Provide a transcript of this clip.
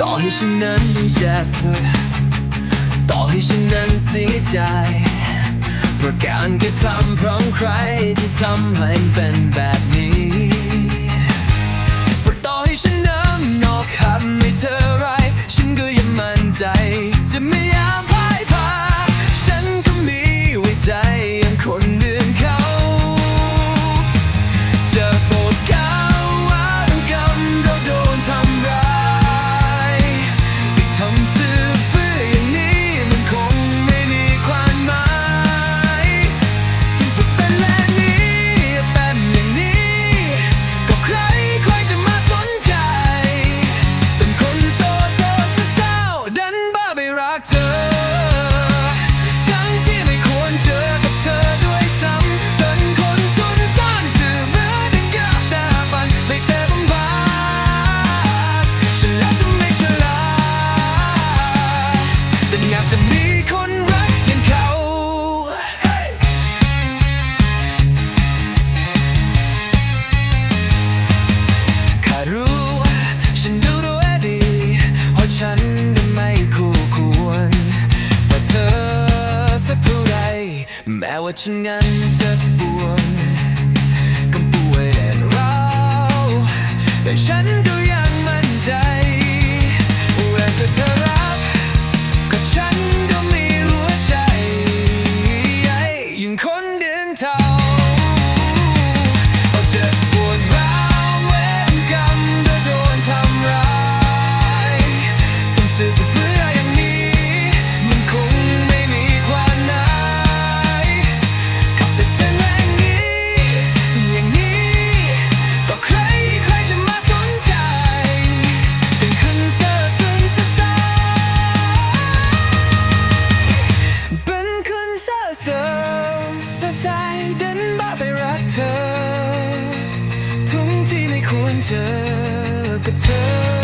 ต่อให้ฉันนั้นเจ็บต่อให้ฉันนั้นเสียใจเพราะการกระทำพร้อมใครที่ทำให้เป็นแบบ แม้ว่าฉันนั้นจะปว ธอ ทุ่งที่ไม่ควรเจอกับเธอ